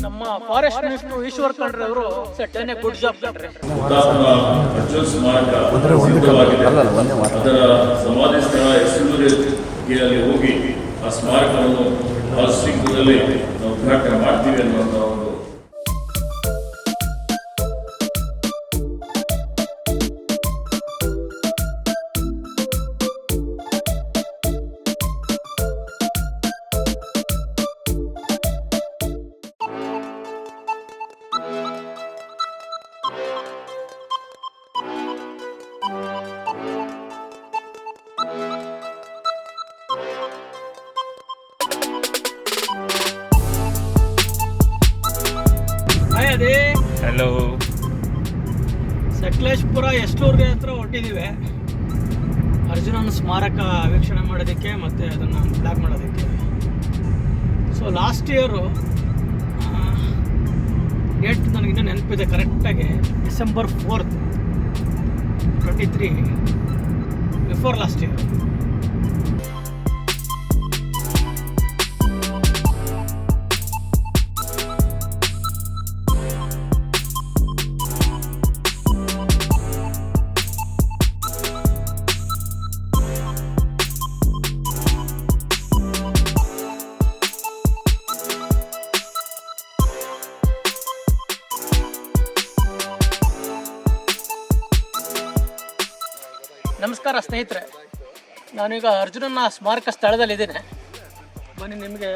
ನಮ್ಮ forest minister Eshwar Khandre ಅವರು ಸೆಟ್ಟನೆ good job ಕಂಡ್ರೆ ಅರ್ಜುನ್ ಸ್ಮಾರಕ ಅದರ ಸಮಾಧಿ ಸ್ಥಳ ಅಲ್ಲಿ ಹೋಗಿ ಆ ಸ್ಮಾರಕವನ್ನು ಬಹಳ ಶೀಘ್ರದಲ್ಲಿ ನಾವು ಉದ್ಘಾಟನೆ ಮಾಡ್ತೀವಿ ಅನ್ನುವಂಥ ಸ್ಮಾರಕ ವೀಕ್ಷಣೆ ಮಾಡೋದಕ್ಕೆ ಮತ್ತು ಅದನ್ನು ಬ್ಲಾಕ್ ಮಾಡೋದಕ್ಕೆ. ಸೊ ಲಾಸ್ಟ್ ಇಯರು ಡೇಟ್ ನನಗಿನ್ನೂ ನೆನಪಿದೆ ಕರೆಕ್ಟಾಗಿ December fourth twenty three before last year ನಮಸ್ಕಾರ ಸ್ನೇಹಿತರೆ. ನಾನೀಗ ಅರ್ಜುನನ ಸ್ಮಾರಕ ಸ್ಥಳದಲ್ಲಿದ್ದೇನೆ ಬನ್ನಿ, ನಿಮಗೆ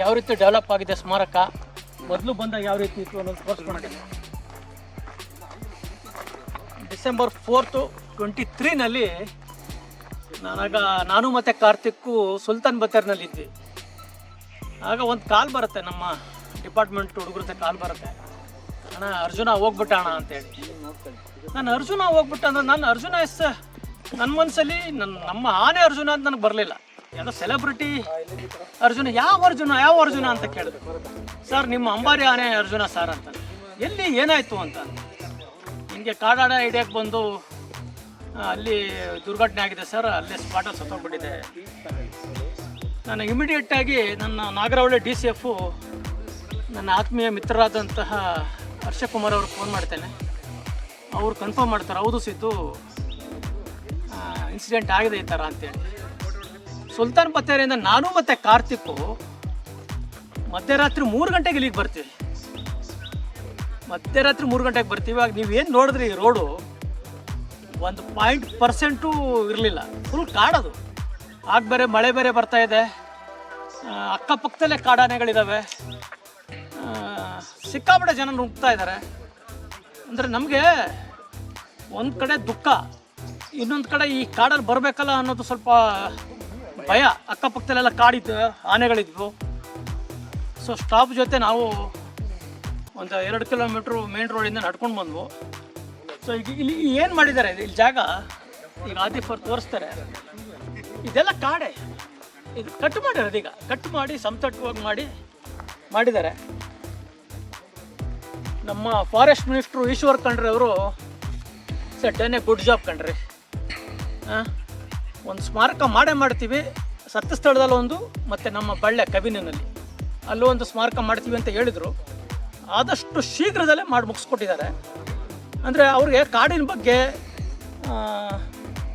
ಯಾವ ರೀತಿ ಡೆವಲಪ್ ಆಗಿದೆ ಸ್ಮಾರಕ? ಮೊದಲು ಬಂದಾಗ ಯಾವ ರೀತಿ ಇತ್ತು ಅನ್ನೋದು ತೋರಿಸ್ಕೊಂಡಿದ್ದೀನಿ ಡಿಸೆಂಬರ್ ಫೋರ್ತು ಟ್ವೆಂಟಿ ತ್ರೀನಲ್ಲಿ ನಾನಾಗ, ನಾನು ಮತ್ತು ಕಾರ್ತಿಕ್ಕು ಸುಲ್ತಾನ್ ಬತ್ತೇರ್ನಲ್ಲಿದ್ವಿ ಆಗ ಒಂದು ಕಾಲ್ ಬರುತ್ತೆ, ನಮ್ಮ ಡಿಪಾರ್ಟ್ಮೆಂಟ್ ಹುಡುಗರತ್ತೆ ಕಾಲ್ ಬರುತ್ತೆ. ಅಣ್ಣ, ಅರ್ಜುನ ಹೋಗ್ಬಿಟ್ಟ ಅಣ್ಣ ಅಂತೇಳಿ. ನಾನು ಅರ್ಜುನ ಹೋಗ್ಬಿಟ್ಟ ಅಂದ್ರೆ, ನಾನು ಅರ್ಜುನ ಎಸ್ ನನ್ನ ಮನಸ್ಸಲ್ಲಿ ನನ್ನ ನಮ್ಮ ಆನೆ ಅರ್ಜುನ ಅಂತ ನನಗೆ ಬರಲಿಲ್ಲ. ಯಾವುದೋ ಸೆಲೆಬ್ರಿಟಿ ಅರ್ಜುನ, ಯಾವ ಅರ್ಜುನ ಯಾವ ಅರ್ಜುನ ಅಂತ ಕೇಳಿದೆ ಸರ್, ನಿಮ್ಮ ಅಂಬಾರಿ ಆನೆ ಅರ್ಜುನ ಸರ್ ಅಂತ. ಎಲ್ಲಿ ಏನಾಯಿತು ಅಂತ. ನಿಮಗೆ ಕಾಡಾಡ ಹಿಡಿಯಕ್ಕೆ ಬಂದು ಅಲ್ಲಿ ದುರ್ಘಟನೆ ಆಗಿದೆ ಸರ್, ಅಲ್ಲೇ ಸ್ಪಾಟಲ್ಲಿ ಸತ್ತೋಗ್ಬಿಟ್ಟಿದೆ. ನಾನು ಇಮಿಡಿಯೇಟಾಗಿ ನನ್ನ ನಾಗರಹೊಳೆ ಡಿ ಸಿ ಎಫು ನನ್ನ ಆತ್ಮೀಯ ಮಿತ್ರರಾದಂತಹ ಹರ್ಷಕುಮಾರ್ ಅವ್ರಿಗೆ ಫೋನ್ ಮಾಡ್ತೇನೆ. ಅವ್ರು ಕನ್ಫರ್ಮ್ ಮಾಡ್ತಾರೆ, ಹೌದು ಸಿದ್ದು ಇನ್ಸಿಡೆಂಟ್ ಆಗಿದೆ ಈ ಥರ ಅಂತೇಳಿ ಸುಲ್ತಾನ್ ಬತ್ತೇರಿಯಿಂದ ನಾನು ಮತ್ತು ಕಾರ್ತಿಕ್ಕು ಮಧ್ಯರಾತ್ರಿ ಮೂರು ಗಂಟೆಗೆ ಇಲ್ಲಿಗೆ ಬರ್ತೀವಿ. ಮಧ್ಯರಾತ್ರಿ ಮೂರು ಗಂಟೆಗೆ ಬರ್ತೀವಿ. ಇವಾಗ ನೀವೇನು ನೋಡಿದ್ರಿ ಈ ರೋಡು ಒಂದು ಪಾಯಿಂಟ್ ಪರ್ಸೆಂಟು ಇರಲಿಲ್ಲ. ಫುಲ್ ಕಾಡದು ಆಗ ಬೇರೆ ಮಳೆ ಬೇರೆ ಬರ್ತಾ ಇದೆ. ಅಕ್ಕಪಕ್ಕದಲ್ಲೇ ಕಾಡಾನೆಗಳಿದ್ದಾವೆ ಸಿಕ್ಕಾಪಟ್ಟೆ ಜನ ನುಗ್ತಾ ಇದ್ದಾರೆ ಅಂದರೆ ನಮಗೆ ಒಂದು ಕಡೆ ದುಃಖ. ಇನ್ನೊಂದು ಕಡೆ ಈ ಕಾಡಲ್ಲಿ ಬರಬೇಕಲ್ಲ ಅನ್ನೋದು ಸ್ವಲ್ಪ ಭಯ. ಅಕ್ಕಪಕ್ಕದಲ್ಲೆಲ್ಲ ಕಾಡಿದ್ದು, ಆನೆಗಳಿದ್ವು. ಸೊ ಸ್ಟಾಪ್ ಜೊತೆ ನಾವು ಒಂದು ಎರಡು ಕಿಲೋಮೀಟ್ರು ಮೇನ್ ರೋಡಿಂದ ನಡ್ಕೊಂಡು ಬಂದ್ವು. ಸೊ ಈಗ ಇಲ್ಲಿ ಏನು ಮಾಡಿದ್ದಾರೆ? ಇಲ್ಲಿ ಜಾಗ ಈಗ ಆದಿಫರ್ ತೋರಿಸ್ತಾರೆ. ಇದೆಲ್ಲ ಕಾಡೆ. ಇದು ಕಟ್ ಮಾಡಿರೋದು ಈಗ. ಕಟ್ ಮಾಡಿ ಸಮತಟ್ಟವಾಗಿ ಮಾಡಿ ಮಾಡಿದ್ದಾರೆ. ನಮ್ಮ ಫಾರೆಸ್ಟ್ ಮಿನಿಸ್ಟ್ರು ಈಶ್ವರ್ ಖಂಡ್ರೆ ಅವರು ಸೆಟ್ಟೇನೆ ಗುಡ್ ಜಾಬ್ ಕಂಡ್ರಿ ಒಂದು ಸ್ಮಾರಕ ಮಾಡೇ ಮಾಡ್ತೀವಿ. ಸತ್ತ ಸ್ಥಳದಲ್ಲಿ ಒಂದು, ಮತ್ತು ನಮ್ಮ ಬಳ್ಳೆ ಕಬಿನಿನಲ್ಲಿ. ಅಲ್ಲೂ ಒಂದು ಸ್ಮಾರಕ ಮಾಡ್ತೀವಿ ಅಂತ ಹೇಳಿದರು. ಆದಷ್ಟು ಶೀಘ್ರದಲ್ಲೇ ಮಾಡಿ ಮುಗಿಸ್ಕೊಟ್ಟಿದ್ದಾರೆ. ಅಂದರೆ ಅವ್ರಿಗೆ ಕಾಡಿನ ಬಗ್ಗೆ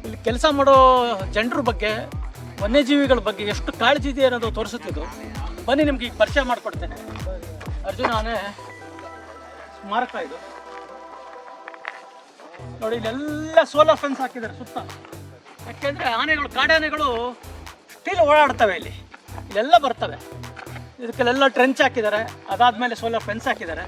ಇಲ್ಲಿ ಕೆಲಸ ಮಾಡೋ ಜನರ ಬಗ್ಗೆ, ವನ್ಯಜೀವಿಗಳ ಬಗ್ಗೆ ಎಷ್ಟು ಕಾಳಜಿ ಇದೆ ಅನ್ನೋದು ತೋರಿಸುತ್ತಿದ್ದು ಬನ್ನಿ ನಿಮ್ಗೆ ಈಗ ಪರಿಚಯ ಮಾಡಿಕೊಡ್ತೇನೆ. ಅರ್ಜುನ ಸ್ಮಾರಕ ಇದು. ನೋಡಿ, ಇಲ್ಲೆಲ್ಲ ಸೋಲಾರ್ ಫೆನ್ಸ್ ಹಾಕಿದ್ದಾರೆ ಸುತ್ತ. ಯಾಕೆಂದರೆ ಆನೆಗಳು ಕಾಡಾನೆಗಳು ಸ್ಟಿಲ್ ಓಡಾಡ್ತವೆ ಇಲ್ಲಿ. ಇಲ್ಲೆಲ್ಲ ಬರ್ತವೆ. ಇದಕ್ಕೆಲ್ಲ ಟ್ರೆಂಚ್ ಹಾಕಿದ್ದಾರೆ. ಅದಾದಮೇಲೆ ಸೋಲಾರ್ ಫೆನ್ಸ್ ಹಾಕಿದ್ದಾರೆ.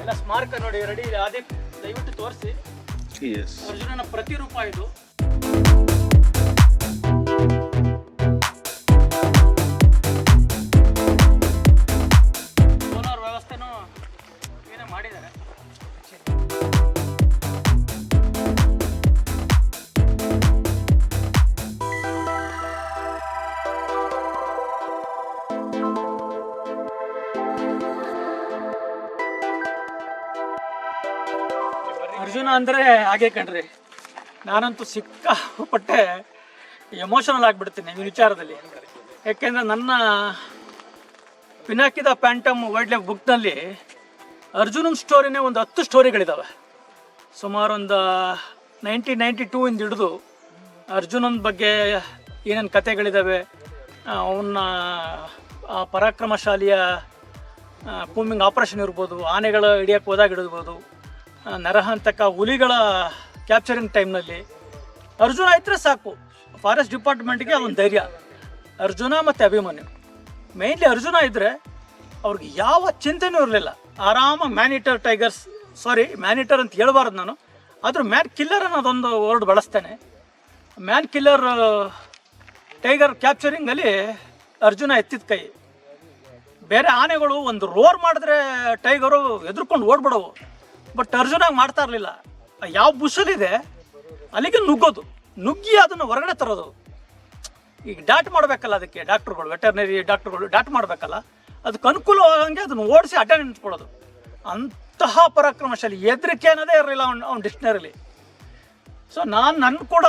ಎಲ್ಲ ಸ್ಮಾರಕ ನೋಡಿ ರೆಡಿ ಅದೇ ದಯವಿಟ್ಟು ತೋರಿಸಿ. ಅರ್ಜುನನ ಪ್ರತಿರೂಪ ಇದು. ಅಂದರೆ ಹಾಗೆ ಕಣ್ರಿ. ನಾನಂತೂ ಸಿಕ್ಕಾಪಟ್ಟೆ ಎಮೋಷನಲ್ ಆಗಿಬಿಡ್ತೀನಿ ಈ ವಿಚಾರದಲ್ಲಿ. ಯಾಕೆಂದರೆ ನನ್ನ ಪಿನಾಕಿದ ಪ್ಯಾಂಟಮ್ ವೈಲ್ಡ್ ಲೈಫ್ ಬುಕ್ನಲ್ಲಿ ಅರ್ಜುನನ್ ಸ್ಟೋರಿನೇ ಒಂದು ಹತ್ತು ಸ್ಟೋರಿಗಳಿದ್ದಾವೆ ಸುಮಾರು ಒಂದು ನೈನ್ಟೀನ್ ನೈಂಟಿ ಟೂ ಇಂದ ಹಿಡಿದು ಅರ್ಜುನನ ಬಗ್ಗೆ ಏನೇನು ಕತೆಗಳಿದ್ದಾವೆ ಅವನ್ನ ಆ ಪರಾಕ್ರಮಶಾಲಿಯ ಕೂಮಿಂಗ್ ಆಪ್ರೇಷನ್ ಇರ್ಬೋದು ಆನೆಗಳ ಹಿಡಿಯಕ್ಕೆ ಹೋದಾಗ ಆ, ನರಹಂತಕ ಹುಲಿಗಳ ಕ್ಯಾಪ್ಚರಿಂಗ್ ಟೈಮ್ನಲ್ಲಿ ಅರ್ಜುನ ಇದ್ದರೆ ಸಾಕು. ಫಾರೆಸ್ಟ್ ಡಿಪಾರ್ಟ್ಮೆಂಟ್ಗೆ ಅದೊಂದು ಧೈರ್ಯ. ಅರ್ಜುನ ಮತ್ತು ಅಭಿಮನ್ಯು. ಮೇಯ್ನ್ಲಿ ಅರ್ಜುನ ಇದ್ದರೆ ಅವ್ರಿಗೆ ಯಾವ ಚಿಂತೆನೂ ಇರಲಿಲ್ಲ. ಆರಾಮ ಮ್ಯಾನಿಟರ್ ಟೈಗರ್ಸ್ ಸಾರಿ ಮ್ಯಾನಿಟರ್ ಅಂತ ಹೇಳ್ಬಾರ್ದು ನಾನು. ಆದರೂ ಮ್ಯಾನ್ ಕಿಲ್ಲರ್ ಅನ್ನೋದೊಂದು ವರ್ಡ್ ಬಳಸ್ತೇನೆ. ಮ್ಯಾನ್ ಕಿಲ್ಲರ್ ಟೈಗರ್ ಕ್ಯಾಪ್ಚರಿಂಗಲ್ಲಿ ಅರ್ಜುನ ಎತ್ತಿದ ಕೈ. ಬೇರೆ ಆನೆಗಳು ಒಂದು ರೋರ್ ಮಾಡಿದ್ರೆ ಟೈಗರು ಎದುರ್ಕೊಂಡು ಓಡ್ಬಿಡವು. ಬಟ್ ಅರ್ಜುನ ಮಾಡ್ತಾ ಇರಲಿಲ್ಲ. ಯಾವ ಬುಷಲಿದೆ ಅಲ್ಲಿಗೆ ನುಗ್ಗೋದು. ನುಗ್ಗಿ ಅದನ್ನು ಹೊರಗಡೆ ತರೋದು. ಈಗ ಡಾಟ್ ಮಾಡಬೇಕಲ್ಲ ಅದಕ್ಕೆ, ಡಾಕ್ಟ್ರುಗಳು, ವೆಟರ್ನರಿ ಡಾಕ್ಟ್ರುಗಳು ಡಾಟ್ ಮಾಡಬೇಕಲ್ಲ, ಅದಕ್ಕೆ ಅನುಕೂಲವಾಗಂಗೆ ಅದನ್ನು ಓಡಿಸಿ ಅಡ್ಡ ನಿಂತ್ಕೊಳ್ಳೋದು. ಅಂತಹ ಪರಾಕ್ರಮಶಾಲಿ ಎದ್ರಿಕೆ ಅನ್ನೋದೇ ಇರಲಿಲ್ಲ ಅವ್ನ ಅವ್ನ ಡಿಕ್ಷನರಿಲಿ. ಸೊ ನಾನು ನನ್ನ ಕೂಡ,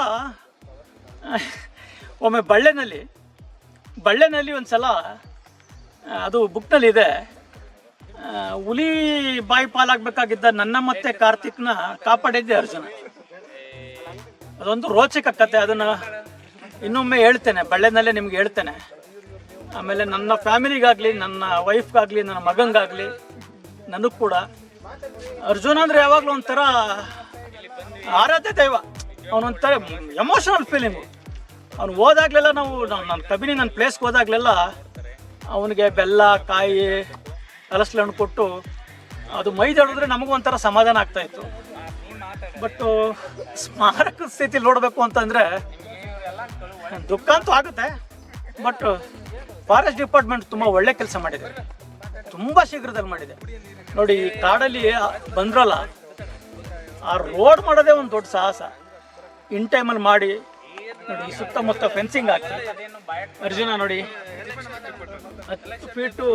ಒಮ್ಮೆ ಬಳ್ಳೆನಲ್ಲಿ ಬಳ್ಳೆನಲ್ಲಿ ಒಂದು ಸಲ ಅದು ಬುಕ್ನಲ್ಲಿ ಇದೆ ಹುಲಿ ಬಾಯಿ ಪಾಲಾಗಬೇಕಾಗಿದ್ದ ನನ್ನ ಮತ್ತೆ ಕಾರ್ತಿಕ್ನ ಕಾಪಾಡಿದ್ದೆ ಅರ್ಜುನ. ಅದೊಂದು ರೋಚಕ ಕತೆ, ಅದನ್ನು ಇನ್ನೊಮ್ಮೆ ಹೇಳ್ತೇನೆ, ಬಳ್ಳೆನಲ್ಲೇ ನಿಮ್ಗೆ ಹೇಳ್ತೇನೆ. ಆಮೇಲೆ ನನ್ನ ಫ್ಯಾಮಿಲಿಗಾಗಲಿ, ನನ್ನ ವೈಫ್ಗಾಗಲಿ, ನನ್ನ ಮಗಂಗಾಗಲಿ, ನನಗೂ ಕೂಡ. ಅರ್ಜುನ ಅಂದರೆ ಯಾವಾಗಲೂ ಒಂಥರ ಆರಾಧ್ಯ ದೈವ. ಅವನೊಂಥರ ಎಮೋಷನಲ್ ಫೀಲಿಂಗು ಅವ್ನು ಹೋದಾಗ್ಲೆಲ್ಲ ನಾವು ನಾವು ನನ್ನ ಕಬಿನಿ ನನ್ನ ಪ್ಲೇಸ್ಗೆ ಹೋದಾಗ್ಲೆಲ್ಲ ಅವನಿಗೆ ಬೆಲ್ಲ, ಕಾಯಿ ಹಲಸ್ಲು ಕೊಟ್ಟು ಅದು ಮೈದಾಡಿದ್ರೆ ನಮಗೂ ಒಂಥರ ಸಮಾಧಾನ ಆಗ್ತಾಯಿತ್ತು ಬಟ್ಟು ಸ್ಮಾರಕ ಸ್ಥಿತಿ ನೋಡಬೇಕು ಅಂತಂದರೆ ದುಃಖ ಅಂತೂ ಆಗುತ್ತೆ. ಬಟ್ ಫಾರೆಸ್ಟ್ ಡಿಪಾರ್ಟ್ಮೆಂಟ್ ತುಂಬ ಒಳ್ಳೆ ಕೆಲಸ ಮಾಡಿದೆ. ತುಂಬ ಶೀಘ್ರದಲ್ಲಿ ಮಾಡಿದೆ. ನೋಡಿ, ಈ ಕಾಡಲ್ಲಿ ಬಂದ್ರಲ್ಲ, ಆ ರೋಡ್ ಮಾಡೋದೇ ಒಂದು ದೊಡ್ಡ ಸಾಹಸ. ಇನ್ ಟೈಮಲ್ಲಿ ಮಾಡಿ ನೋಡಿ ಸುತ್ತಮುತ್ತ ಫೆನ್ಸಿಂಗ್ ಹಾಕಿ. ಅರ್ಜುನ ನೋಡಿ. ಹತ್ತು ಫೀಟು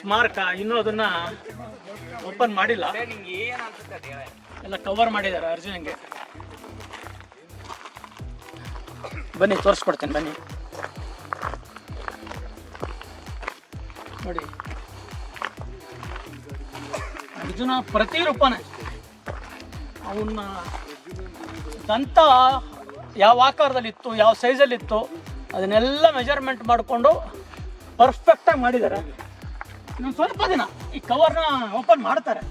ಸ್ಮಾರಕ ಇನ್ನೂ ಅದನ್ನ ಓಪನ್ ಮಾಡಿಲ್ಲ. ಎಲ್ಲ ಕವರ್ ಮಾಡಿದ್ದಾರೆ ಅರ್ಜುನಂಗೆ. ಬನ್ನಿ, ತೋರಿಸ್ಕೊಡ್ತೇನೆ, ಬನ್ನಿ. ನೋಡಿ. ಅರ್ಜುನ ಪ್ರತಿರೂಪನೇ. ಅವನ್ನ ದಂತ ಯಾವ ಆಕಾರದಲ್ಲಿತ್ತು, ಯಾವ ಸೈಜಲ್ಲಿತ್ತು, ಅದನ್ನೆಲ್ಲ ಮೆಜರ್ಮೆಂಟ್ ಮಾಡಿಕೊಂಡು ಪರ್ಫೆಕ್ಟಾಗಿ ಮಾಡಿದ್ದಾರೆ. ಇನ್ನೊಂದು ಸ್ವಲ್ಪ ದಿನ ಈ ಕವರ್ನ ಓಪನ್ ಮಾಡ್ತಾರೆ.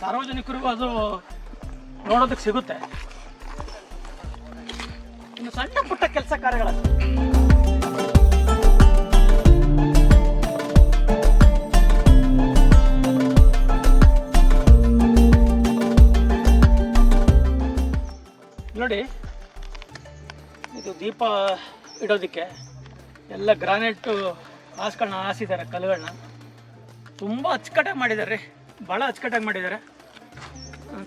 ಸಾರ್ವಜನಿಕರಿಗೂ ಅದು ನೋಡೋದಕ್ಕೆ ಸಿಗುತ್ತೆ. ಇನ್ನು ಸಣ್ಣ ಪುಟ್ಟ ಕೆಲಸ ಕಾರ್ಯಗಳ ನೋಡಿ ಇದು ದೀಪ ಇಡೋದಕ್ಕೆ ಎಲ್ಲ ಗ್ರಾನೈಟು ಹಾಸ್ಗಳನ್ನ ಹಾಸಿದ್ದಾರೆ ಕಲ್ಲುಗಳನ್ನ ತುಂಬ ಅಚ್ಚುಕಟ್ಟಾಗಿ ಮಾಡಿದ್ದಾರೆ ರೀ. ಭಾಳ ಅಚ್ಚುಕಟ್ಟಾಗಿ ಮಾಡಿದ್ದಾರೆ.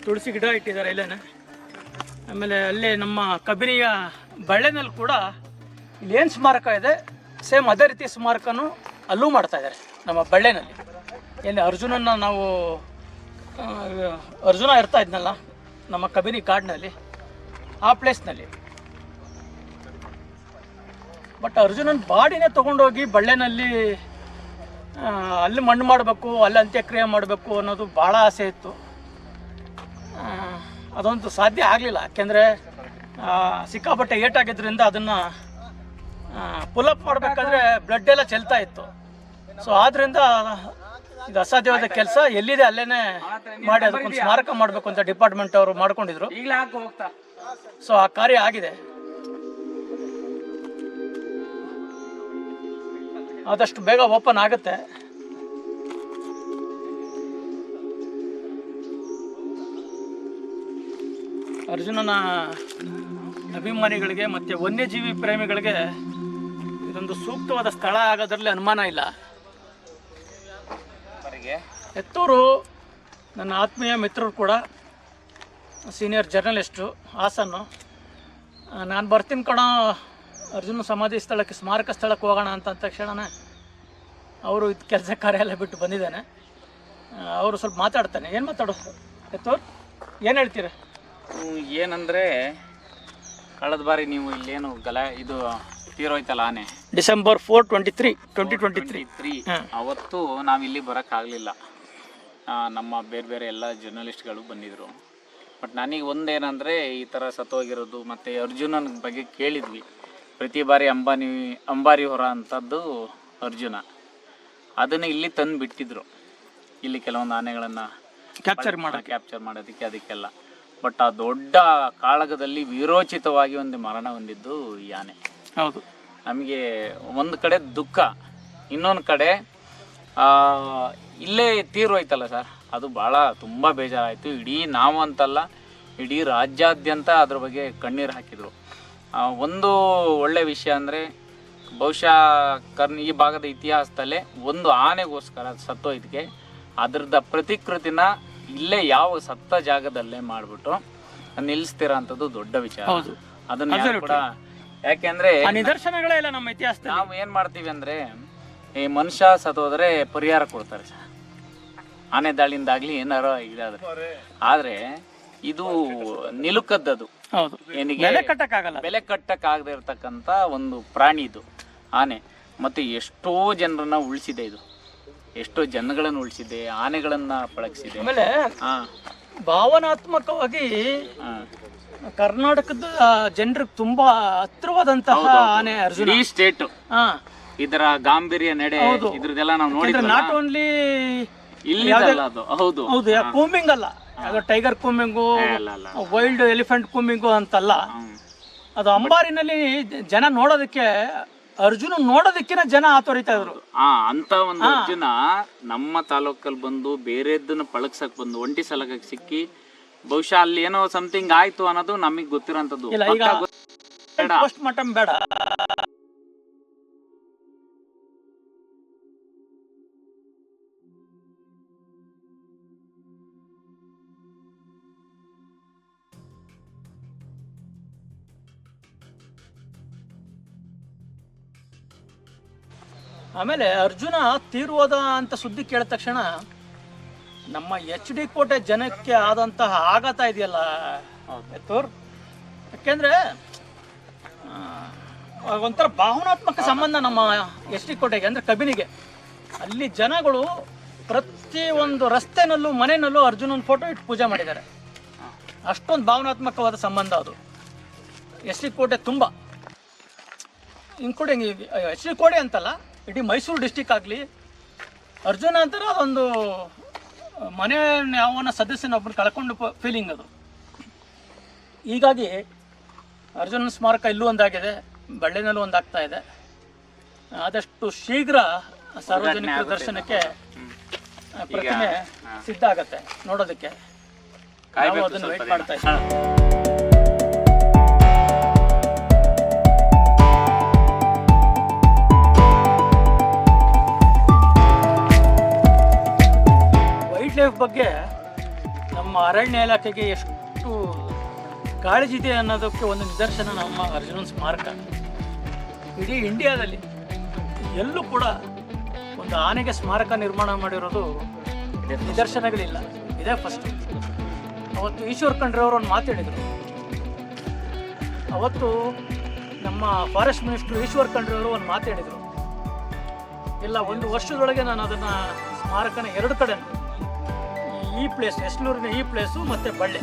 ತುಳಸಿ ಗಿಡ ಇಟ್ಟಿದ್ದಾರೆ ಇಲ್ಲೇನೆ. ಆಮೇಲೆ ಅಲ್ಲೇ ನಮ್ಮ ಕಬಿನಿಯ ಬಳ್ಳೆನಲ್ಲಿ ಕೂಡ ಇಲ್ಲಿ ಏನು ಸ್ಮಾರಕ ಇದೆ. ಸೇಮ್ ಅದೇ ರೀತಿ ಸ್ಮಾರಕನೂ ಅಲ್ಲೂ ಮಾಡ್ತಾ ಇದ್ದಾರೆ ನಮ್ಮ ಬಳ್ಳೆನಲ್ಲಿ. ಎಲ್ಲಿ ಅರ್ಜುನನ್ನ ನಾವು ಅರ್ಜುನ ಇರ್ತಾ ಇದ್ನಲ್ಲ, ನಮ್ಮ ಕಬಿನಿ ಕಾಡಿನಲ್ಲಿ, ಆ ಪ್ಲೇಸ್ನಲ್ಲಿ ಬಟ್ ಅರ್ಜುನನ್ ಬಾಡಿನೇ ತೊಗೊಂಡೋಗಿ ಬಳ್ಳೆನಲ್ಲಿ ಅಲ್ಲಿ ಮಣ್ಣು ಮಾಡಬೇಕು ಅಲ್ಲಿ ಅಂತ್ಯಕ್ರಿಯೆ ಮಾಡಬೇಕು ಅನ್ನೋದು ಭಾಳ ಆಸೆ ಇತ್ತು. ಅದೊಂದು ಅದಂತೂ ಸಾಧ್ಯ ಆಗಲಿಲ್ಲ. ಯಾಕೆಂದರೆ ಸಿಕ್ಕಾಪಟ್ಟೆ ಏಟಾಗಿದ್ದರಿಂದ ಅದನ್ನು ಪುಲಪ್ ಮಾಡಬೇಕಾದ್ರೆ ಬ್ಲಡ್ ಎಲ್ಲ ಚೆಲ್ತಾ ಇತ್ತು. ಸೊ ಆದ್ದರಿಂದ ಇದು ಅಸಾಧ್ಯವಾದ ಕೆಲಸ. ಎಲ್ಲಿದೆ ಅಲ್ಲೇ ಮಾಡಿ ಅದಕ್ಕೊಂದು ಸ್ಮಾರಕ ಮಾಡಬೇಕು ಅಂತ ಡಿಪಾರ್ಟ್ಮೆಂಟ್ ಅವರು ಮಾಡ್ಕೊಂಡಿದ್ರು. ಸೊ ಆ ಕಾರ್ಯ ಆಗಿದೆ. ಆದಷ್ಟು ಬೇಗ ಓಪನ್ ಆಗುತ್ತೆ. ಅರ್ಜುನನ ಅಭಿಮಾನಿಗಳಿಗೆ ಮತ್ತು ವನ್ಯಜೀವಿ ಪ್ರೇಮಿಗಳಿಗೆ ಇದೊಂದು ಸೂಕ್ತವಾದ ಸ್ಥಳ ಆಗೋದ್ರಲ್ಲಿ ಅನುಮಾನ ಇಲ್ಲ. ಎತ್ತೂರು ನನ್ನ ಆತ್ಮೀಯ ಮಿತ್ರರು ಕೂಡ ಸೀನಿಯರ್ ಜರ್ನಲಿಸ್ಟು ಹಾಸನ್ನು ನಾನು ಬರ್ತೀನಿ ಕಣ ಅರ್ಜುನ ಸಮಾಧಿ ಸ್ಥಳಕ್ಕೆ ಸ್ಮಾರಕ ಸ್ಥಳಕ್ಕೆ ಹೋಗೋಣ ಅಂತ ಅಂದ ತಕ್ಷಣನೇ ಅವರು ಇದು ಕೆಲಸ ಕಾರ್ಯ ಎಲ್ಲ ಬಿಟ್ಟು ಬಂದಿದ್ದಾನೆ. ಅವರು ಸ್ವಲ್ಪ ಮಾತಾಡ್ತಾನೆ. ಏನು ಮಾತಾಡೋ? ಎತ್ತೋರ್ ಏನು ಹೇಳ್ತೀರ? ಏನಂದರೆ ಏನಂದ್ರೆ ಕಳೆದ ಬಾರಿ ನೀವು ಇಲ್ಲೇನು ಗಲಾ ಇದು ತೀರೋಯ್ತಲ್ಲ ಆನೆ? December four twenty three twenty twenty three. Three. ಅವತ್ತು ನಾವು ಇಲ್ಲಿ ಬರೋಕ್ಕಾಗಲಿಲ್ಲ. ನಮ್ಮ ಬೇರೆ ಬೇರೆ ಎಲ್ಲ ಜರ್ನಲಿಸ್ಟ್ಗಳು ಬಂದಿದ್ದರು ಬಟ್ ನನಗೆ ಒಂದೇನಂದರೆ ಈ ಥರ ಸತ್ತೋಗಿರೋದು ಮತ್ತು ಅರ್ಜುನನ ಬಗ್ಗೆ ಕೇಳಿದ್ವಿ. ಪ್ರತಿ ಬಾರಿ ಅಂಬಾನಿ ಅಂಬಾರಿ ಹೊರ ಅಂಥದ್ದು ಅರ್ಜುನ. ಅದನ್ನು ಇಲ್ಲಿ ತಂದು ಬಿಟ್ಟಿದ್ರು. ಇಲ್ಲಿ ಕೆಲವೊಂದು ಆನೆಗಳನ್ನು ಕ್ಯಾಪ್ಚರ್ ಮಾಡ ಕ್ಯಾಪ್ಚರ್ ಮಾಡೋದಕ್ಕೆ ಅದಕ್ಕೆಲ್ಲ. ಬಟ್ ಆ ದೊಡ್ಡ ಕಾಳಗದಲ್ಲಿ ವಿರೋಚಿತವಾಗಿ ಒಂದು ಮರಣ ಹೊಂದಿದ್ದು ಈ ಆನೆ. ಹೌದು. ನಮಗೆ ಒಂದು ಕಡೆ ದುಃಖ ಇನ್ನೊಂದು ಕಡೆ ಇಲ್ಲೇ ತೀರೋಯ್ತಲ್ಲ ಸರ್? ಅದು ಭಾಳ ತುಂಬ ಬೇಜಾರಾಯಿತು. ಇಡೀ ನಾವು ಅಂತಲ್ಲ ಇಡೀ ರಾಜ್ಯಾದ್ಯಂತ ಅದ್ರ ಬಗ್ಗೆ ಕಣ್ಣೀರು ಹಾಕಿದರು. ಒಂದು ಒಳ್ಳೆ ವಿಷಯ ಅಂದರೆ ಬಹುಶಃ ಕರ್ನ ಈ ಭಾಗದ ಇತಿಹಾಸದಲ್ಲೇ ಒಂದು ಆನೆಗೋಸ್ಕರ ಸತ್ತೋಯ್ದಕ್ಕೆ ಅದ್ರದ್ದು ಪ್ರತಿಕೃತಿನ ಇಲ್ಲೇ ಯಾವ ಸತ್ತ ಜಾಗದಲ್ಲೇ ಮಾಡಿಬಿಟ್ಟು ನಿಲ್ಲಿಸ್ತಿರೋಂಥದ್ದು ದೊಡ್ಡ ವಿಚಾರ. ಅದನ್ನು ಯಾರು ಕೂಡ ಯಾಕೆಂದ್ರೆ ನಿದರ್ಶನಗಳೇ ಇಲ್ಲ ನಮ್ಮ ಇತಿಹಾಸ ನಾವು ಏನ್ ಮಾಡ್ತೀವಿ ಅಂದ್ರೆ ಈ ಮನುಷ್ಯ ಸತ್ತೋದ್ರೆ ಪರಿಹಾರ ಕೊಡ್ತಾರೆ. ಆನೆ ದಾಳಿಯಿಂದಾಗ್ಲಿ ಏನಾರ ಇದಾದ್ರೆ. ಆದ್ರೆ ಇದು ನಿಲುಕದ್ದದು. ಹೌದು. ಏನಿಗೆ ಬೆಲೆ ಕಟ್ಟಕ್ಕಾಗಲ್ಲ. ಬೆಲೆ ಕಟ್ಟಕ್ ಆಗದೆ ಇರತಕ್ಕಂತ ಒಂದು ಪ್ರಾಣಿ ಇದು. ಆನೆ. ಮತ್ತೆ ಎಷ್ಟೋ ಜನರನ್ನ ಉಳಿಸಿದೆ ಇದು. ಎಷ್ಟೋ ಜನಗಳನ್ನ ಉಳಿಸಿದೆ ಆನೆಗಳನ್ನ ಪಳಗಿಸಿದೆ. ಆಮೇಲೆ ಹಾ ಭಾವನಾತ್ಮಕವಾಗಿ. ಕರ್ನಾಟಕದ ಜನರಿಗೆ ತುಂಬಾ ಹತ್ರವಾದಂತಹ ಆನೆ ಅರ್ಜುನ. ಈ ಸ್ಟೇಟ್ ಹಾ ಇದರ ಗಾಂಭೀರ್ಯ ನಡೆ ಇದ್ರದೆಲ್ಲ ನಾವು ನೋಡಿದ್ರೆ ನಾಟ್ ಓನ್ಲಿ ಇಲ್ಲಿ ಅದು. ಹೌದು. ಹೌದು ಕೂಮಿಂಗ್ ಅಲ್ಲ. ಅದು tiger combing wild elephant combing ಅಂತಲ್ಲ. ಅದು ಅಂಬಾರಿನಲ್ಲಿ ಜನ ನೋಡೋದಕ್ಕೆ ಅರ್ಜುನ ನೋಡೋದಕ್ಕಿನ ಜನ ಆತೊರಿತಾ ಇದ್ರು. ಆ ಅಂತ ಒಂದು ಅರ್ಜುನ ನಮ್ಮ ತಾಲೂಕಲ್ಲಿ ಬಂದು ಬೇರೆದನ್ನ ಪಳಗ್ಸಕ್ ಬಂದು ಒಂಟಿ ಸಲಗಕ್ಕೆ ಸಿಕ್ಕಿ ಬಹುಶಃ ಅಲ್ಲಿ ಏನೋ ಸಮಥಿಂಗ್ ಆಯ್ತು ಅನ್ನೋದು ನಮಗ್ ಗೊತ್ತಿರೋಂಥದ್ದು. ಪೋಸ್ಟ್ ಮಾರ್ಟಮ್ ಬೇಡ. ಆಮೇಲೆ ಅರ್ಜುನ ತೀರ್ವೋದ ಅಂತ ಸುದ್ದಿ ಕೇಳಿದ ತಕ್ಷಣ, ನಮ್ಮ ಎಚ್ ಡಿ ಕೋಟೆ ಜನಕ್ಕೆ ಆದಂತಹ ಆಘಾತ ಇದೆಯಲ್ಲ, ಎತ್ತೂರ್? ಯಾಕೆಂದ್ರೆ ಒಂಥರ ಭಾವನಾತ್ಮಕ ಸಂಬಂಧ ನಮ್ಮ ಎಚ್ ಡಿ ಕೋಟೆಗೆ, ಅಂದ್ರೆ ಕಬಿನಿಗೆ. ಅಲ್ಲಿ ಜನಗಳು ಪ್ರತಿ ಒಂದು ರಸ್ತೆನಲ್ಲೂ ಮನೆಯಲ್ಲೂ ಅರ್ಜುನನ ಫೋಟೋ ಇಟ್ಟು ಪೂಜೆ ಮಾಡಿದ್ದಾರೆ. ಅಷ್ಟೊಂದು ಭಾವನಾತ್ಮಕವಾದ ಸಂಬಂಧ ಅದು. ಎಚ್ ಡಿ ಕೋಟೆ ತುಂಬ. ಇನ್ಕ್ಲೂಡಿಂಗ್ ಎಚ್ ಡಿ ಕೋಟೆ ಅಂತಲ್ಲ ಇಡೀ ಮೈಸೂರು ಡಿಸ್ಟಿಕ್ ಆಗಲಿ ಅರ್ಜುನ ಅಂತಾರೆ ಅದೊಂದು ಮನೆ ಯಾವನ ಸದಸ್ಯನೊಬ್ಬರು ಕಳ್ಕೊಂಡು ಫೀಲಿಂಗ್ ಅದು. ಹೀಗಾಗಿ ಅರ್ಜುನ ಸ್ಮಾರಕ ಇಲ್ಲೂ ಒಂದಾಗಿದೆ ಬಳ್ಳಿನಲ್ಲೂ ಒಂದಾಗ್ತಾ ಇದೆ. ಆದಷ್ಟು ಶೀಘ್ರ ಸಾರ್ವಜನಿಕ ದರ್ಶನಕ್ಕೆ ಪ್ರತಿಮೆ ಸಿದ್ಧ ಆಗತ್ತೆ ನೋಡೋದಕ್ಕೆ. ನಾವು ಅದನ್ನು ವೇಟ್ ಮಾಡ್ತಾ ಇದ್ದೀವಿ. ಬಗ್ಗೆ ನಮ್ಮ ಅರಣ್ಯ ಇಲಾಖೆಗೆ ಎಷ್ಟು ಕಾಳಜಿ ಇದೆ ಅನ್ನೋದಕ್ಕೆ ಒಂದು ನಿದರ್ಶನ ನಮ್ಮ ಅರ್ಜುನ ಸ್ಮಾರಕ. ಇಡೀ ಇಂಡಿಯಾದಲ್ಲಿ ಎಲ್ಲೂ ಕೂಡ ಒಂದು ಆನೆಗೆ ಸ್ಮಾರಕ ನಿರ್ಮಾಣ ಮಾಡಿರೋದು ನಿದರ್ಶನಗಳಿಲ್ಲ. ಇದೇ ಫಸ್ಟ್ ಅವತ್ತು ಈಶ್ವರ್ ಖಂಡ್ರೆಯವರು ಒಂದು ಮಾತು ಹೇಳಿದರು. ಅವತ್ತು ನಮ್ಮ ಫಾರೆಸ್ಟ್ ಮಿನಿಸ್ಟ್ರು ಈಶ್ವರ್ ಖಂಡ್ರೆಯವರು ಒಂದು ಮಾತು ಹೇಳಿದರು. ಇಲ್ಲ, ಒಂದು ವರ್ಷದೊಳಗೆ ನಾನು ಅದನ್ನು ಸ್ಮಾರಕನ ಎರಡು ಕಡೆ ಈ ಪ್ಲೇಸ್ ಎಸ್ಲೂರಿನ ಈ ಪ್ಲೇಸು ಮತ್ತು ಬಳ್ಳೆ.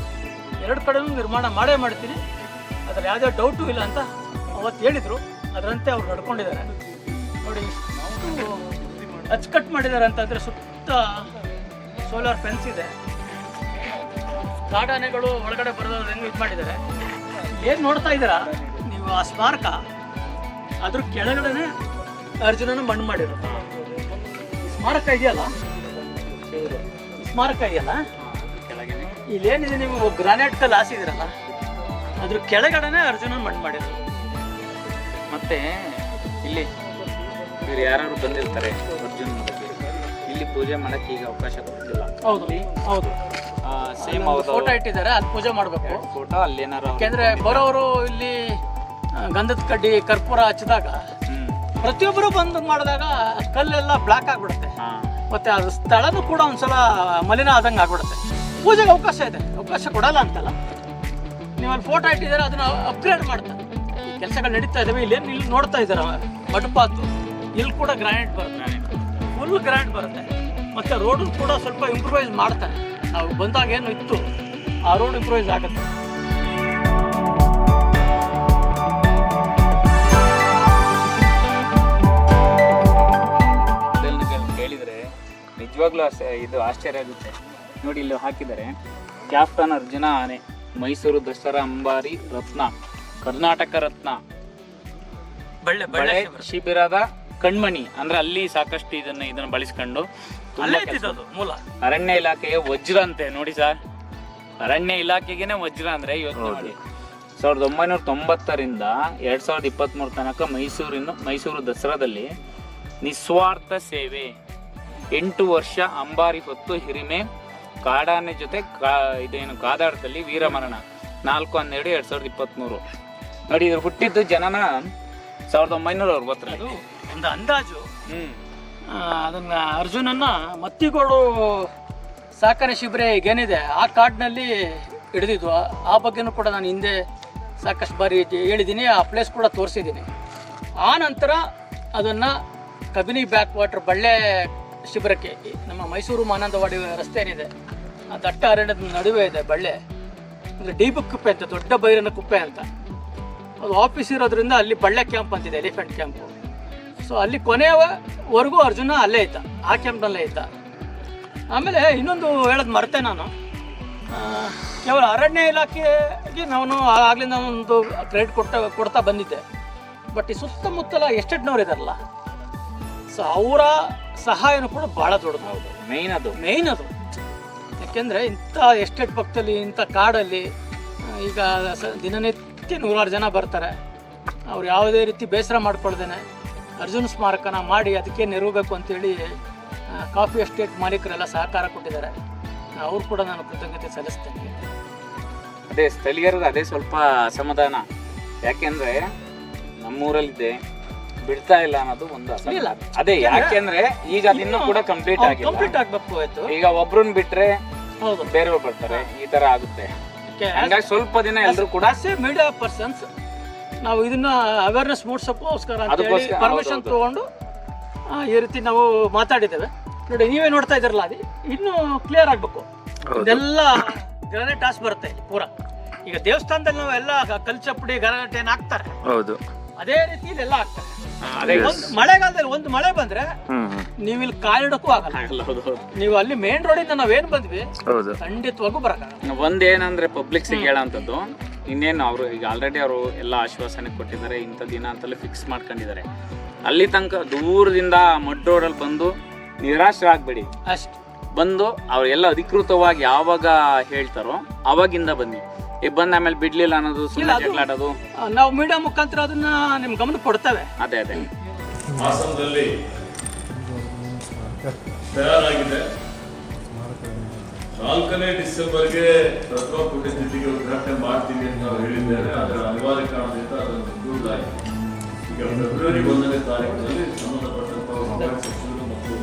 ಎರಡು ಕಡೆನೂ ನಿರ್ಮಾಣ ಮಾಡೇ ಮಾಡ್ತೀನಿ. ಅದರಲ್ಲಿ ಯಾವುದೇ ಡೌಟು ಇಲ್ಲ ಅಂತ ಅವತ್ತು ಹೇಳಿದರು. ಅದರಂತೆ ಅವ್ರು ನಡ್ಕೊಂಡಿದ್ದಾರೆ. ನೋಡಿ ಅಚ್ಚುಕಟ್ಟು ಮಾಡಿದ್ದಾರೆ ಅಂತಂದರೆ ಸುತ್ತ ಸೋಲಾರ್ ಫೆನ್ಸ್ ಇದೆ. ಕಾಡಾನೆಗಳು ಒಳಗಡೆ ಬರೋದು ಹೆಂಗೆ ಇದು ಮಾಡಿದ್ದಾರೆ. ಏನು ನೋಡ್ತಾ ಇದ್ದೀರಾ? ನೀವು ಆ ಸ್ಮಾರಕ ಅದ್ರ ಕೆಳಗಡೆನೆ ಅರ್ಜುನನ ಮಣ್ಣು ಮಾಡಿರೋದು. ಸ್ಮಾರಕ ಇದೆಯಲ್ಲ? ಸ್ಮಾರಕ ಇದೆಯಲ್ಲ. ಇಲ್ಲೇನಿದೆ ನೀವು ಗ್ರಾನೈಟ್ ಕಲ್ಲು ಹಾಸಿದಿರಲ್ಲ ಅದ್ರ ಕೆಳಗಡೆನೆ ಅರ್ಜುನ ಮಣ್ಣು ಮಾಡಿದ್ರು ಮತ್ತೆ ಇಲ್ಲಿ ಇವ್ರು ಯಾರು ಬಂದಿರ್ತಾರೆ ಅರ್ಜುನ್ ಬಗ್ಗೆ ಇಲ್ಲಿ ಪೂಜೆ ಮಾಡಕ್ಕೆ ಈಗ ಅವಕಾಶ ಕೊಡ್ತಿಲ್ಲ ಹೌದು ಹೌದು. ಸೇಮ್ ಫೋಟೋ ಇಟ್ಟಿದ್ದಾರೆ ಅಲ್ಲಿ ಪೂಜೆ ಮಾಡಬೇಕು. ಫೋಟೋ ಅಲ್ಲಿ ಏನಾರು ಯಾಕೆಂದ್ರೆ ಬರೋರು ಇಲ್ಲಿ ಗಂಧದ ಕಡ್ಡಿ ಕರ್ಪೂರ ಹಚ್ಚಿದಾಗ ಪ್ರತಿಯೊಬ್ಬರು ಬಂದು ಮಾಡಿದಾಗ ಕಲ್ಲೆಲ್ಲ ಬ್ಲಾಕ್ ಆಗ್ಬಿಡುತ್ತೆ. ಮತ್ತೆ ಅದು ಸ್ಥಳನೂ ಕೂಡ ಒಂದ್ಸಲ ಮಲಿನ ಆದಂಗೆ ಆಗ್ಬಿಡುತ್ತೆ. ಪೂಜೆಗೆ ಅವಕಾಶ ಇದೆ. ಅವಕಾಶ ಕೊಡಲ್ಲ ಅಂತಲ್ಲ. ನೀವು ಅಲ್ಲಿ ಫೋಟೋ ಇಟ್ಟಿದ್ದಾರೆ, ಅದನ್ನ ಅಪ್ಗ್ರೇಡ್ ಮಾಡ್ತಾರೆ ಕೆಲಸಗಳು ನಡೀತಾ ಇದಾವೆ ಇಲ್ಲಿ ಇಲ್ಲಿ ನೋಡ್ತಾ ಇದ್ದಾರೆ? ಮಟಪಾತು ಇಲ್ಲಿ ಕೂಡ ಗ್ರಾನೈಟ್ ಬರುತ್ತೆ. ಫುಲ್ ಗ್ರಾನೈಟ್ ಬರುತ್ತೆ. ಮತ್ತೆ ರೋಡ್ ಕೂಡ ಸ್ವಲ್ಪ ಇಂಪ್ರೂವೈಸ್ ಮಾಡ್ತಾರೆ. ನಾವು ಬಂದಾಗ ಏನು ಇತ್ತು, ಆ ರೋಡ್ ಇಂಪ್ರೂವೈಸ್ ಆಗುತ್ತೆ. ನಿಜವಾಗ್ಲೂ ಇದು ಆಶ್ಚರ್ಯ ಆಗುತ್ತೆ. ನೋಡಿ ಇಲ್ಲಿ ಹಾಕಿದ್ದಾರೆ. ಕ್ಯಾಪ್ಟನ್ ಅರ್ಜುನ ಆನೆ ಮೈಸೂರು ದಸರಾ ಅಂಬಾರಿ ರತ್ನ ಕರ್ನಾಟಕ ರತ್ನ. ಬಳ್ಳೆ ಬಳ್ಳೆ ಶಿಬಿರದ ಕಣ್ಮಣಿ. ಅಂದ್ರೆ ಅಲ್ಲಿ ಸಾಕಷ್ಟು ಇದನ್ನ ಇದನ್ನ ಬಳಸ್ಕೊಂಡು ಮೂಲ. ಅರಣ್ಯ ಇಲಾಖೆಯ ವಜ್ರ ಅಂತೆ ನೋಡಿ ಸರ್. ಅರಣ್ಯ ಇಲಾಖೆಗೆನೆ ವಜ್ರ ಅಂದ್ರೆ ಯೋಚನೆ ಮಾಡಿ. ಸಾವಿರದ ಒಂಬೈನೂರ ತೊಂಬತ್ತರಿಂದ ಎರಡ್ ಸಾವಿರದ ಇಪ್ಪತ್ತ್ ಮೂರು ತನಕ ಮೈಸೂರಿನ ಮೈಸೂರು ದಸರಾದಲ್ಲಿ ನಿಸ್ವಾರ್ಥ ಸೇವೆ. ಎಂಟು ವರ್ಷ ಅಂಬಾರಿ ಹೊತ್ತು ಹಿರಿಮೆ ಕಾಡಾನೆ ಜೊತೆ ಕಾ ಇದೇನು ಕಾದಾಡದಲ್ಲಿ ವೀರಮರಣ. ನಾಲ್ಕು ಹನ್ನೆರಡು ಎರಡು ಸಾವಿರದ ಇಪ್ಪತ್ತ್ಮೂರು ನೋಡಿ ಇದ್ರ ಹುಟ್ಟಿದ್ದು ಜನನ ಸಾವಿರದ ಒಂಬೈನೂರ ಅರವತ್ತರಲ್ಲಿ. ಒಂದು ಅಂದಾಜು. ಅದನ್ನ ಅರ್ಜುನನ್ನ ಮತ್ತಿಗೋಡು ಸಾಕಣೆ ಶಿಬಿರ ಈಗೇನಿದೆ ಆ ಕಾಡಿನಲ್ಲಿ ಹಿಡಿದಿದ್ವು ಆ- ಬಗ್ಗೆನೂ ಕೂಡ ನಾನು ಹಿಂದೆ ಸಾಕಷ್ಟು ಬಾರಿ ಹೇಳಿದ್ದೀನಿ ಆ ಪ್ಲೇಸ್ ಕೂಡ ತೋರಿಸಿದ್ದೀನಿ. ಆ ನಂತರ ಅದನ್ನು ಕಬಿನಿ ಬ್ಯಾಕ್ ವಾಟರ್ ಬಳ್ಳೆ ಶಿಬಿರಕ್ಕೆ. ನಮ್ಮ ಮೈಸೂರು ಮಾನಂದವಾಡಿ ರಸ್ತೆ ಏನಿದೆ, ಆ ದಟ್ಟ ಅರಣ್ಯದ ನಡುವೆ ಇದೆ ಬಳ್ಳೆ. ಅಂದರೆ ಡಿ ಬುಕ್ ಕುಪ್ಪೆ ಅಂತ, ದೊಡ್ಡ ಬೈರನ ಕುಪ್ಪೆ ಅಂತ. ಅದು ಆಫೀಸ್ ಇರೋದ್ರಿಂದ ಅಲ್ಲಿ ಬಳ್ಳೆ ಕ್ಯಾಂಪ್ ಅಂತಿದೆ ಎಲಿಫೆಂಟ್ ಕ್ಯಾಂಪು ಸೊ ಅಲ್ಲಿ ಕೊನೆಯವರೆಗೂ ಅರ್ಜುನ ಅಲ್ಲೇ ಇದ್ದ, ಆ ಕ್ಯಾಂಪ್ನಲ್ಲೇ ಇದ್ದ. ಆಮೇಲೆ ಇನ್ನೊಂದು ಹೇಳೋದು ಮರೆತೆ ನಾನು. ಕೇವಲ ಅರಣ್ಯ ಇಲಾಖೆಗೆ ನಾನು ಆಗ್ಲಿಂದ ಒಂದು ಕ್ರೆಡಿಟ್ ಕೊಟ್ಟ, ಕೊಡ್ತಾ ಬಂದಿದ್ದೆ. ಬಟ್ ಈ ಸುತ್ತಮುತ್ತಲ ಎಸ್ಟೇಟ್ನವ್ರು ಇದಾರಲ್ಲ ಸೊ ಅವರ ಸಹಾಯನೂ ಕೂಡ ಬಹಳ ದೊಡ್ಡದು. ಹೌದು. ಮೇಯ್ನ್ ಅದು. ಮೇಯ್ನ್ ಅದು. ಯಾಕೆಂದ್ರೆ ಇಂಥ ಎಸ್ಟೇಟ್ ಪಕ್ಕದಲ್ಲಿ ಇಂಥ ಕಾಡಲ್ಲಿ ಈಗ ಸ ದಿನನಿತ್ಯ ನೂರಾರು ಜನ ಬರ್ತಾರೆ. ಅವ್ರು ಯಾವುದೇ ರೀತಿ ಬೇಸರ ಮಾಡ್ಕೊಳ್ದೇನೆ ಅರ್ಜುನ ಸ್ಮಾರಕನ ಮಾಡಿ ಅದಕ್ಕೆ ನೆರವಬೇಕು ಅಂತೇಳಿ ಆ, ಕಾಫಿ ಎಸ್ಟೇಟ್ ಮಾಲೀಕರೆಲ್ಲ ಸಹಕಾರ ಕೊಟ್ಟಿದ್ದಾರೆ. ಅವ್ರು ಕೂಡ ನಾನು ಕೃತಜ್ಞತೆ ಸಲ್ಲಿಸ್ತೇನೆ. ಅದೇ ಸ್ಥಳೀಯರಿಗೆ ಅದೇ ಸ್ವಲ್ಪ ಅಸಮಾಧಾನ. ಯಾಕೆಂದ್ರೆ ನಮ್ಮೂರಲ್ಲಿದೆ ಬಿಡ್ತಾ ಇಲ್ಲ ಅನ್ನೋದು ಒಂದು ಅಸಮಾಧಾನ. ಅದೇ ಯಾಕೆಂದ್ರೆ ಈಗ ಅದಿನ್ನೂ ಕೂಡ ಕಂಪ್ಲೀಟ್ ಆಗಿಲ್ಲ. ಕಂಪ್ಲೀಟ್ ಆಗಬೇಕು ಆಯ್ತು. ಈಗ ಒಬ್ರನ್ನ ಬಿಟ್ರೆ ಹೌದು. ಬೇರೆಯವ್ರು ಬರ್ತಾರೆ ಈ ತರ ಆಗುತ್ತೆ. ಹಂಗಾಗಿ ಸ್ವಲ್ಪ ದಿನ ಎಲ್ರು ಕೂಡ ಮೀಡಿಯಾ ಪರ್ಸನ್ಸ್ ನಾವು ಇದನ್ನ ಅವೇರ್ನೆಸ್ ಮೂಡಿಸೋಕ್ಕೋಸ್ಕರ ಅಂತ ಹೇಳಿ ಅದಕ್ಕೋಸ್ಕರ, ಪರ್ಮಿಷನ್ ತಗೊಂಡು ಆ, ಈ ರೀತಿ ನಾವು ಮಾತಾಡಿದ್ದೇವೆ. ನೋಡಿ ನೀವೇ ನೋಡ್ತಾ ಇದ್ರಲ್ಲ ಅದು ಇನ್ನೂ ಕ್ಲಿಯರ್ ಆಗಬೇಕು. ಇದೆಲ್ಲ ಗ್ರಾನೈಟ್ ಆಸ್ ಬರುತ್ತೆ ಇಲ್ಲಿ ಪೂರ. ಈಗ ದೇವಸ್ಥಾನದಲ್ಲಿ ನಾವು ಎಲ್ಲ ಕಲ್ಚಪ್ಪಡಿ ಗ್ರಾನೈಟ್ ಏನು ಹಾಕ್ತಾರೆ? ಹೌದು. ಅದೇ ರೀತಿ ಇಲ್ಲೆಲ್ಲ ಹಾಕ್ತಾರೆ. ಒಂದು ಮಳೆಗಾಲದಲ್ಲಿ ಒಂದು ಮಳೆ ಬಂದ್ರೆ ನೀವ್ ಇಲ್ಲಿ ಕಾಲಿಡಕ್ಕೂ ಆಗಲ್ಲ. ಆಗಲ್ಲ, ಹೌದು, ಹೌದು. ನೀವು ಅಲ್ಲಿ ಮೇನ್ ರೋಡಿಂದ ನಾವೇನ್ ಬಂದ್ವಿ? ಹೌದು. ಖಂಡಿತವಾಗೂ ಬರಕ ಒಂದ್ ಏನಂದ್ರೆ ಪಬ್ಲಿಕ್ ಸಿಗೆ ಹೇಳೋಂಥದ್ದು ಇನ್ನೇನು ಅವರು ಈಗ ಆಲ್ರೆಡಿ ಅವರು ಎಲ್ಲ ಆಶ್ವಾಸನೆ ಕೊಟ್ಟಿದ್ದಾರೆ ಇಂಥ ದಿನ ಅಂತಲೇ ಫಿಕ್ಸ್ ಮಾಡ್ಕೊಂಡಿದ್ದಾರೆ. ಅಲ್ಲಿ ತನಕ ದೂರದಿಂದ ಮಡ್ ರೋಡಲ್ಲಿ ಬಂದು ನಿರಾಶರಾಗಬೇಡಿ ಅಷ್ಟೇ. ಬಂದು ಅವ್ರೆಲ್ಲ ಎಲ್ಲ ಅಧಿಕೃತವಾಗಿ ಯಾವಾಗ ಹೇಳ್ತಾರೋ ಅವಾಗಿಂದ ಬನ್ನಿ. ಈ ಬಂದ ಆಮೇಲೆ ಬಿಡ್ಲಿಲ್ಲ ಅನ್ನೋದು ಸುಮ್ಮನೆ ಜಗಳಾಡೋದು. ನಾವು ಮೀಡಿಯಾ ಮುಖಾಂತರ ಅದನ್ನ ನಿಮ್ ಗಮನ ಕೊಡ್ತೇವೆ. ಅದೇ ಅದೇ. ಹಾಸನದಲ್ಲಿ ತಯಾರಾಗಿದೆ. ನಾಲ್ಕನೇ ಡಿಸೆಂಬರ್ಗೆ ತತ್ವ ಜಿಲ್ಲೆಗೆ ಉದ್ಘಾಟನೆ ಮಾಡ್ತೀವಿ ಅಂತ ನಾವು ಹೇಳಿದ್ದೇವೆ ಅದರ ಅನಿವಾರ್ಯ ಕಾರಣದಿಂದ ಅದನ್ನು ಮುಂದೂಡಲಾಗಿದೆ. ಈಗ ಫೆಬ್ರವರಿ ಒಂದನೇ ತಾರೀಕಿನಲ್ಲಿ ಸಂಬಂಧಪಟ್ಟಂತಹ ಸಚಿವರು ಮತ್ತು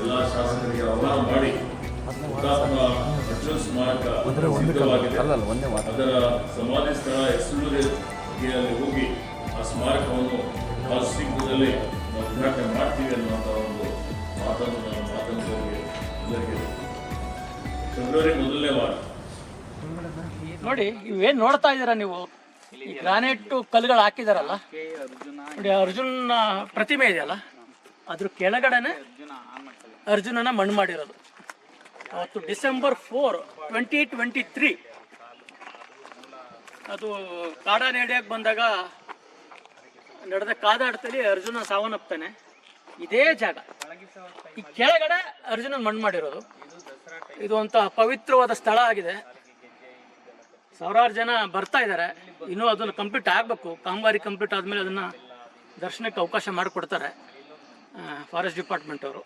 ಎಲ್ಲ ಶಾಸಕರಿಗೆ ಆಹ್ವಾನ ಮಾಡಿ ಹುತಾತ್ಮ ಅರ್ಜುನ್ ಸ್ಮಾರಕ ಸಿದ್ಧವಾಗಿದೆ. ಅದರ ಸಮಾಧಿ ಸ್ಥಳ ಎಸ್ಲೂರಿಗೆ ಅಲ್ಲಿ ಹೋಗಿ ಆ ಸ್ಮಾರಕವನ್ನು ಬಹಳ ಶೀಘ್ರದಲ್ಲಿ ನಾವು ಉದ್ಘಾಟನೆ ಮಾಡ್ತೀವಿ ಅನ್ನುವಂಥ ಒಂದು ಮಾತನ್ನು ನಾನು ಮಾತನಾಡುವವರಿಗೆ ಎಲ್ಲರಿಗೆ ಫೆಬ್ರವರಿ ಮೊದಲನೇ ವಾರ. ನೋಡಿ ಇವೇನ್ ನೋಡ್ತಾ ಇದ್ದೀರಾ ನೀವು? ಈ ಗ್ರಾನೈಟ್ ಕಲ್ಲುಗಳು ಹಾಕಿದಾರಲ್ಲ? ನೋಡಿ ಅರ್ಜುನ ಪ್ರತಿಮೆ ಇದೆಯಲ್ಲ? ಅದ್ರ ಕೆಳಗಡೆನೆ ಅರ್ಜುನನ ಮಣ್ಣು ಮಾಡಿರೋದು. ಅವತ್ತು December four, twenty twenty three. ಅದು ಕಾಡಾನೆ ಹಿಡಿಯಕ್ಕೆ ಬಂದಾಗ ನಡೆದ ಕಾದಾಡ್ತಲ್ಲಿ ಅರ್ಜುನ ಸಾವನ್ನಪ್ತಾನೆ. ಇದೇ ಜಾಗ. ಈ ಕೆಳಗಡೆ ಅರ್ಜುನ ಮಣ್ಣು ಮಾಡಿರೋದು. ಇದು ಅಂತ ಪವಿತ್ರವಾದ ಸ್ಥಳ ಆಗಿದೆ. ಸಾವಿರಾರು ಜನ ಬರ್ತಾ ಇದ್ದಾರೆ. ಇನ್ನೂ ಅದನ್ನು ಕಂಪ್ಲೀಟ್ ಆಗಬೇಕು. ಕಾಮಗಾರಿ ಕಂಪ್ಲೀಟ್ ಆದಮೇಲೆ ಅದನ್ನು ದರ್ಶನಕ್ಕೆ ಅವಕಾಶ ಮಾಡಿಕೊಡ್ತಾರೆ ಫಾರೆಸ್ಟ್ ಡಿಪಾರ್ಟ್ಮೆಂಟ್ ಅವರು.